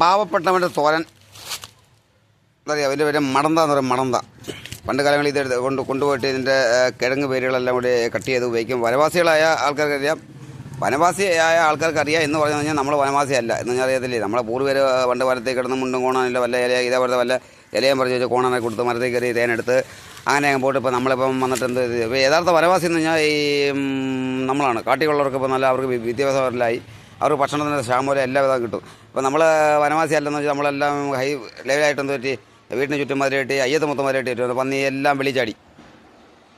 പാവപ്പെട്ടവന്റെ തോരൻ. എന്താ പറയുക അതിന്റെ പേര് മടന്ത എന്ന് പറയും മടന്ത. പണ്ട് കാലങ്ങളിൽ ഇത് കൊണ്ട് കൊണ്ടുപോയിട്ട് ഇതിന്റെ കിഴങ്ങ് പേരുകളെല്ലാം കൂടി കട്ട് ചെയ്ത് ഉപയോഗിക്കും. വനവാസികളായ ആൾക്കാർക്കറിയാം. വനവാസിയായ ആൾക്കാർക്കറിയാം എന്ന് പറഞ്ഞു കഴിഞ്ഞാൽ നമ്മൾ വനവാസിയല്ല എന്ന് ഞാൻ അറിയത്തില്ലേ? നമ്മളെ പൂർവര് പണ്ട് വനത്തിൽ കിടന്ന് മുണ്ടും കോണാനില്ല വല്ല ഇല ഇതേപോലത്തെ വല്ല ഇലയും പറിച്ച് വെച്ച് കോണാനെ കൊടുത്ത് മരത്തിൽ കയറി തേനെടുത്ത് അങ്ങനെ അങ്ങ് പോയിട്ട് ഇപ്പോൾ നമ്മളിപ്പം വന്നിട്ട് എന്ത് യഥാർത്ഥ വനവാസി എന്ന് പറഞ്ഞാൽ ഈ നമ്മളാണ്. കാട്ടിക്കുള്ളവർക്ക് ഇപ്പോൾ നല്ല അവർക്ക് വിദ്യാഭ്യാസപരമായി അവർക്ക് ഭക്ഷണത്തിന് ക്ഷാമൂലം എല്ലാ വിധം കിട്ടും. ഇപ്പോൾ നമ്മൾ വനവാസി അല്ലെന്ന് വെച്ചാൽ നമ്മളെല്ലാം ഹൈ ലെവലായിട്ട് എന്ത് പറ്റി? വീടിന് ചുറ്റും മതിൽ കെട്ടി അയ്യത്ത് മൊത്തം മതിൽ കെട്ടി പന്നി എല്ലാം വിളിച്ചാടി.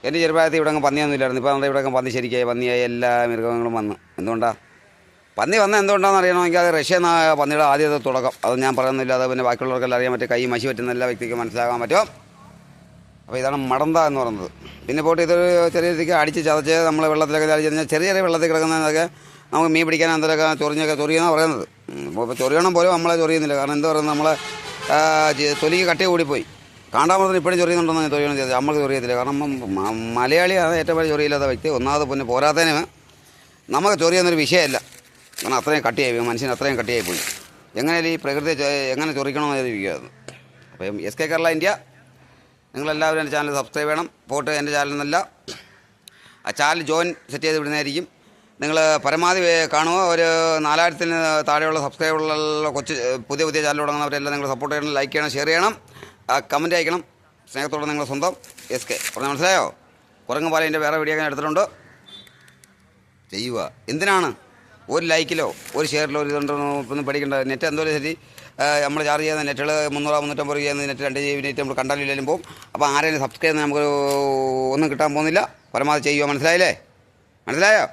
എന്റെ ചെറുപ്രായത്തിൽ ഇവിടെ അങ്ങ് പന്നിയൊന്നും ഇല്ലായിരുന്നു. ഇപ്പോൾ നമ്മുടെ ഇവിടെ പന്നി ശരിക്കായി പന്നിയായി എല്ലാ മൃഗങ്ങളും വന്നു. എന്തുകൊണ്ടാണ് പന്നി വന്ന എന്തുകൊണ്ടാണെന്ന് അറിയണമെങ്കിൽ അത് റഷ്യ എന്ന പന്നിയുടെ ആദ്യത്തെ തുടക്കം. അത് ഞാൻ പറയുന്നില്ല അത് പിന്നെ ബാക്കിയുള്ളവർക്കെല്ലാം അറിയാൻ പറ്റും. കൈ മഷി പറ്റുന്ന എല്ലാ വ്യക്തിക്കും മനസ്സിലാക്കാൻ പറ്റും. അപ്പോൾ ഇതാണ് മടന്ത എന്ന് പറയുന്നത്. പിന്നെ പോയിട്ട് ഇതൊരു ചെറിയ രീതിക്ക് അടിച്ച് ചതച്ച് നമ്മൾ വെള്ളത്തിലൊക്കെ അടിച്ച് കഴിഞ്ഞാൽ ചെറിയ ചെറിയ വെള്ളത്തിൽ കിടക്കുന്നതൊക്കെ നമുക്ക് മീൻ പിടിക്കാൻ എന്തൊക്കെ ചൊറിഞ്ഞൊക്കെ ചൊറിയെന്നാണ് പറയുന്നത്. ഇപ്പോൾ ചൊറിയണം പോലും നമ്മളെ ചൊറിയുന്നില്ല. കാരണം എന്താ പറയുന്നത്? നമ്മളെ തൊലിക്ക് കട്ടി കൂടിപ്പോയി. കാണ്ടാമൃതത്തിന് ഇപ്പോഴും ചൊറിയുന്നുണ്ടെന്ന് ഞാൻ ചൊറിയണം ചെയ്തത്. നമ്മൾക്ക് ചൊറിയത്തില്ല. കാരണം മലയാളിയാണ് ഏറ്റവും വലിയ ചൊറിയില്ലാത്ത വ്യക്തി. ഒന്നാമത് പിന്നെ പോരാത്തതിന് നമുക്ക് ചൊറിയുന്നൊരു വിഷയമല്ല കാരണം അത്രയും കട്ടിയായി മനുഷ്യന് അത്രയും കട്ടിയായി പോയി. എങ്ങനെ ഈ പ്രകൃതി എങ്ങനെ ചൊറിക്കണമെന്ന് ചോദിക്കുകയായിരുന്നു. അപ്പം എസ് കെ കേരള ഇന്ത്യ. നിങ്ങളെല്ലാവരും എന്റെ ചാനൽ സബ്സ്ക്രൈബ് ചെയ്യണം. പോട്ട് എന്റെ ചാനൽ എന്നല്ല. ആ ചാനൽ ജോയിൻ സെറ്റ് ചെയ്ത് വിടുന്നതായിരിക്കും. നിങ്ങൾ പരമാവധി കാണുക. ഒരു നാലായിരത്തിന് താഴെയുള്ള സബ്സ്ക്രൈബറുള്ള കൊച്ചു പുതിയ പുതിയ ചാനൽ തുടങ്ങുന്നവരെല്ലാം നിങ്ങൾ സപ്പോർട്ട് ചെയ്യണം ലൈക്ക് ചെയ്യണം ഷെയർ ചെയ്യണം. കമന്റ് അയക്കണം. സ്നേഹത്തോടെ നിങ്ങൾ സ്വന്തം എസ് കെ പറഞ്ഞാൽ മനസ്സിലായോ? കുരങ്ങ് പോലെ എന്റെ വേറെ വീഡിയോ ഞാൻ എടുത്തിട്ടുണ്ട്. ചെയ്യുക. എന്തിനാണ്? ഒരു ലൈക്കിലോ ഒരു ഷെയറിലോ ഒരു ഇതുണ്ടോ ഒന്നും പഠിക്കേണ്ട നെറ്റ് എന്തോലും ശരി നമ്മൾ ചാർജ് ചെയ്യുന്ന നെറ്റുകൾ മുന്നൂറ് മുന്നൂറ്റമ്പത് രൂപ ചെയ്യുന്ന നെറ്റ് രണ്ട് ജി ബി നെറ്റ് നമ്മൾ കണ്ടാലും പോകും. അപ്പോൾ ആരെയും സബ്സ്ക്രൈബ് നമുക്ക് ഒന്നും കിട്ടാൻ പോകുന്നില്ല. പരമാവധി ചെയ്യുക. മനസ്സിലായില്ലേ? മനസ്സിലായോ?